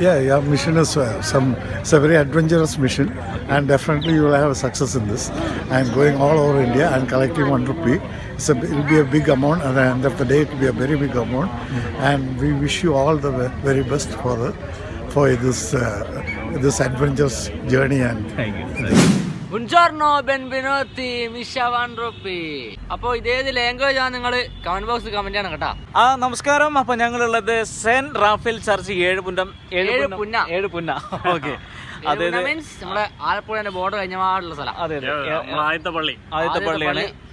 Yeah, your mission is uh, some. It's a very adventurous mission, and definitely you will have a success in this. And going all over India and collecting one rupee, it's a, it will be a big amount. At the end of the day, it will be a very big amount. And we wish you all the very best for the, for this uh, this adventurous journey and. ബുൺചോർണോ ബെൻബിനോത്തി മിഷ one rupee അപ്പോൾ ഇതേത് language ആണ് നിങ്ങൾ comment box comment ചെയ്യണം കേട്ടോ. ആ നമസ്കാരം. അപ്പൊ ഞങ്ങളുള്ളത് സെന്റ് റാഫേൽ ചർച്ച് ഏഴുപുന്നം ഏഴ് ഏഴുപുന്നം- പുന്ന. ഏഴുപുന്ന ഓക്കെ. അതെ അതെ മീൻസ് നമ്മുടെ ആലപ്പുഴ ബോർഡർ കഴിഞ്ഞ സ്ഥലം. അതെ അതെ. ആദ്യത്തെ പള്ളി. ആദ്യത്തെ പള്ളിയാണ്.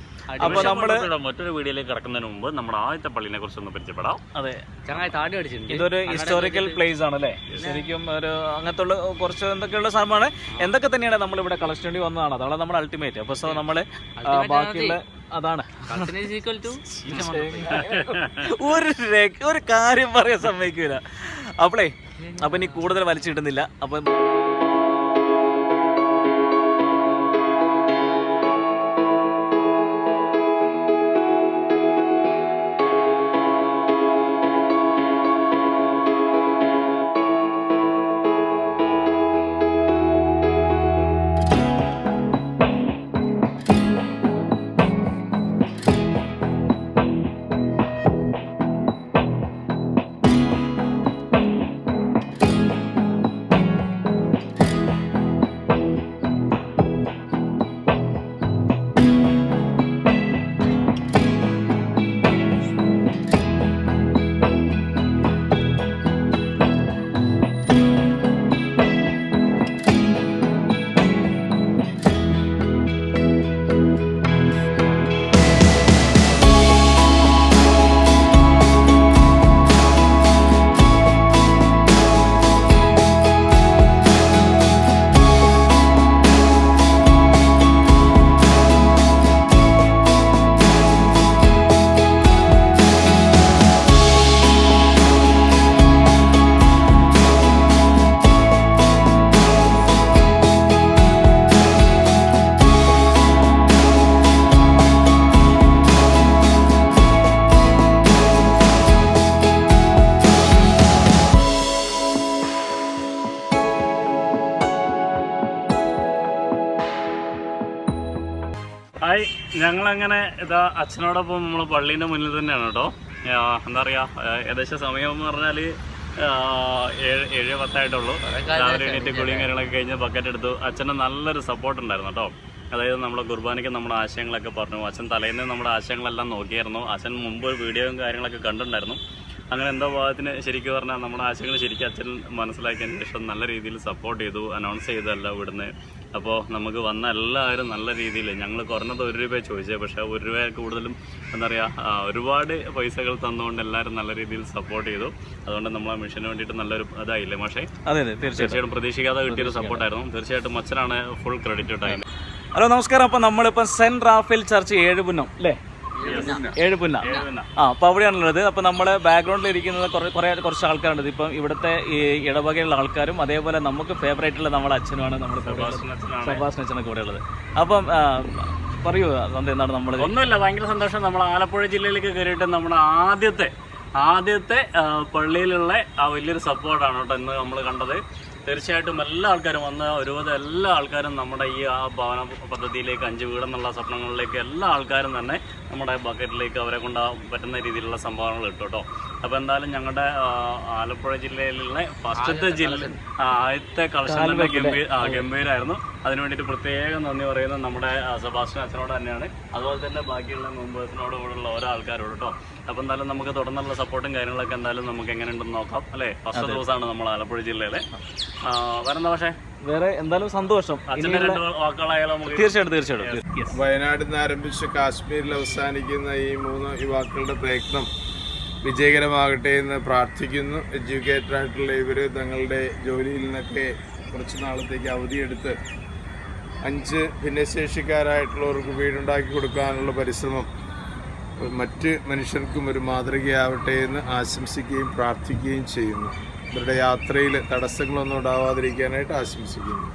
അപ്പൊ നമ്മൾ മറ്റൊരു വീഡിയോയിലേക്ക് കിടക്കുന്നതിന് മുമ്പ് നമ്മുടെ ആദ്യത്തെ പള്ളിനെ കുറിച്ച് ഒന്ന് പരിചയപ്പെടാം. അതെ. ചങ്ങായി താടി അടിച്ചിട്ടുണ്ട്. ഇതൊരു ഹിസ്റ്റോറിക്കൽ പ്ലേസ് ആണ് അല്ലേ ശരിക്കും ഒരു അങ്ങനത്തെ ഉള്ള കുറച്ച് എന്തൊക്കെയുള്ള സാധനമാണ് എന്തൊക്കെ തന്നെയാണ് നമ്മൾ ഇവിടെ കളക്ഷൻ വേണ്ടി വന്നതാണ്? അതാണ് നമ്മുടെ അൾട്ടിമേറ്റ് അപ്പൊ സോ നമ്മൾ ബാക്കിയുള്ള അതാണ്. ഈക്വൽ ടു ഒരു ഒരു കാര്യം പറയാൻ സമ്മതിക്കൂല. അപ്പളേ അപ്പൊ ഇനി കൂടുതൽ വലിച്ചിടുന്നില്ല അപ്പൊ ഹായ് ഞങ്ങളങ്ങനെ ഇതാ അച്ഛനോടൊപ്പം നമ്മൾ പള്ളീന്റെ മുന്നിൽ തന്നെയാണ് കേട്ടോ. എന്താ പറയുക ഏകദേശം സമയം എന്ന് പറഞ്ഞാൽ ഏഴ് ഏഴ് പത്തായിട്ടുള്ളൂ. രാവിലെ എണീറ്റ് കുളിയും കാര്യങ്ങളൊക്കെ കഴിഞ്ഞ് ബക്കറ്റ് എടുത്തു. അച്ഛന് നല്ലൊരു സപ്പോർട്ട് ഉണ്ടായിരുന്നു കേട്ടോ. അതായത് നമ്മുടെ കുർബാനയ്ക്ക് നമ്മുടെ ആശയങ്ങളൊക്കെ പറഞ്ഞു. അച്ഛൻ തലേന്ന് നമ്മുടെ ആശയങ്ങളെല്ലാം നോക്കിയായിരുന്നു. അച്ഛൻ മുമ്പ് വീഡിയോയും കാര്യങ്ങളൊക്കെ കണ്ടിട്ടുണ്ടായിരുന്നു. അങ്ങനെ എന്തോ ഭാഗത്തിന് ശരിക്കും പറഞ്ഞാൽ നമ്മുടെ ആശയങ്ങൾ ശരിക്കും അച്ഛൻ മനസ്സിലാക്കിയതിന് ശേഷം നല്ല രീതിയിൽ സപ്പോർട്ട് ചെയ്തു അനൗൺസ് ചെയ്തല്ല ഇവിടുന്ന്. അപ്പോൾ നമുക്ക് വന്ന എല്ലാവരും നല്ല രീതിയിൽ ഞങ്ങൾ കുറഞ്ഞത് ഒരു രൂപ ചോദിച്ചത് പക്ഷേ ഒരു രൂപ കൂടുതലും എന്താ പറയുക ഒരുപാട് പൈസകൾ തന്നുകൊണ്ട് എല്ലാവരും നല്ല രീതിയിൽ സപ്പോർട്ട് ചെയ്തു. അതുകൊണ്ട് നമ്മൾ ആ മിഷന് വേണ്ടിയിട്ട് നല്ലൊരു ഇതായില്ലേ പക്ഷേ അതെ അതെ തീർച്ചയായിട്ടും. പ്രതീക്ഷിക്കാതെ കിട്ടിയൊരു സപ്പോർട്ടായിരുന്നു തീർച്ചയായിട്ടും അച്ഛനാണ് ഫുൾ ക്രെഡിറ്റ് ഉണ്ടായത് ഹലോ നമസ്കാരം. അപ്പോൾ നമ്മളിപ്പോൾ സെന്റ് റാഫേൽ ചർച്ച് ഏഴുപുന്നം അല്ലേ? ഏഴുപുന്ന ആ അപ്പൊ അവിടെയാണുള്ളത്. അപ്പൊ നമ്മൾ ബാക്ക്ഗ്രൗണ്ടിൽ ഇരിക്കുന്നത് കുറെ കുറെ കുറച്ച് ആൾക്കാരുണ്ട്. ഇപ്പം ഇവിടുത്തെ ഈ ഇടവകയുള്ള ആൾക്കാരും അതേപോലെ നമുക്ക് ഫേവറേറ്റ് ഉള്ള നമ്മുടെ അച്ഛനുമാണ് നമ്മൾ സുഭാഷ് അച്ഛനൊക്കെ കൂടെ ഉള്ളത്. അപ്പം പറയൂ എന്താണ് നമ്മൾ ഒന്നുമില്ല ഭയങ്കര സന്തോഷം. നമ്മൾ ആലപ്പുഴ ജില്ലയിലേക്ക് കയറിയിട്ട് നമ്മുടെ ആദ്യത്തെ ആദ്യത്തെ പള്ളിയിലുള്ള ആ വലിയൊരു സപ്പോർട്ടാണ് കേട്ടോ ഇന്ന് നമ്മൾ കണ്ടത്. തീർച്ചയായിട്ടും എല്ലാ ആൾക്കാരും വന്ന് ഒരുപാട് എല്ലാ ആൾക്കാരും നമ്മുടെ ഈ ആ ഭവന പദ്ധതിയിലേക്ക് അഞ്ച് വീടെന്നുള്ള സ്വപ്നങ്ങളിലേക്ക് എല്ലാ ആൾക്കാരും തന്നെ നമ്മുടെ ബക്കറ്റിലേക്ക് അവരെ കൊണ്ട് പറ്റുന്ന രീതിയിലുള്ള സംഭാവനകൾ ഇട്ടു കേട്ടോ. അപ്പോൾ എന്തായാലും ഞങ്ങളുടെ ആലപ്പുഴ ജില്ലയിലുള്ള ഫസ്റ്റത്തെ ജില്ല ആദ്യത്തെ കളക്ഷൻ തന്നെ ഗംഭീര ആ, ഗംഭീരായിരുന്നു. അതിനു വേണ്ടിയിട്ട് പ്രത്യേകം നന്ദി പറയുന്നത് നമ്മുടെ സെബാസ്റ്റ്യൻ അച്ഛനോട് തന്നെയാണ്. അതുപോലെ തന്നെ ബാക്കിയുള്ള മെമ്പേഴ്സിനോട് കൂടെയുള്ള ഓരോ ആൾക്കാരോട് കേട്ടോ. അപ്പോൾ എന്തായാലും നമുക്ക് തുടർന്നുള്ള സപ്പോർട്ടും കാര്യങ്ങളൊക്കെ എന്തായാലും നമുക്ക് എങ്ങനെയുണ്ടെന്ന് നോക്കാം അല്ലേ? ഫസ്റ്റ് ദിവസമാണ് നമ്മൾ ആലപ്പുഴ ജില്ലയിലെ. വരണ്ട പക്ഷേ? വേറെ എന്തായാലും സന്തോഷം. തീർച്ചയായിട്ടും തീർച്ചയായിട്ടും. വയനാട്ടിൽ നിന്ന് ആരംഭിച്ച് കാശ്മീരിൽ അവസാനിക്കുന്ന ഈ മൂന്ന് യുവാക്കളുടെ പ്രയത്നം വിജയകരമാകട്ടെ എന്ന് പ്രാർത്ഥിക്കുന്നു. എഡ്യൂക്കേറ്റഡ് ആയിട്ടുള്ള ഇവർ തങ്ങളുടെ ജോലിയിൽ നിന്നൊക്കെ കുറച്ച് നാളത്തേക്ക് അവധിയെടുത്ത് അഞ്ച് ഭിന്നശേഷിക്കാരായിട്ടുള്ളവർക്ക് വീടുണ്ടാക്കി കൊടുക്കാനുള്ള പരിശ്രമം മറ്റ് മനുഷ്യർക്കും ഒരു മാതൃകയാവട്ടെ എന്ന് ആശംസിക്കുകയും പ്രാർത്ഥിക്കുകയും ചെയ്യുന്നു. ഇവരുടെ യാത്രയിൽ തടസ്സങ്ങളൊന്നും ഉണ്ടാവാതിരിക്കാനായിട്ട് ആശംസിക്കുന്നു.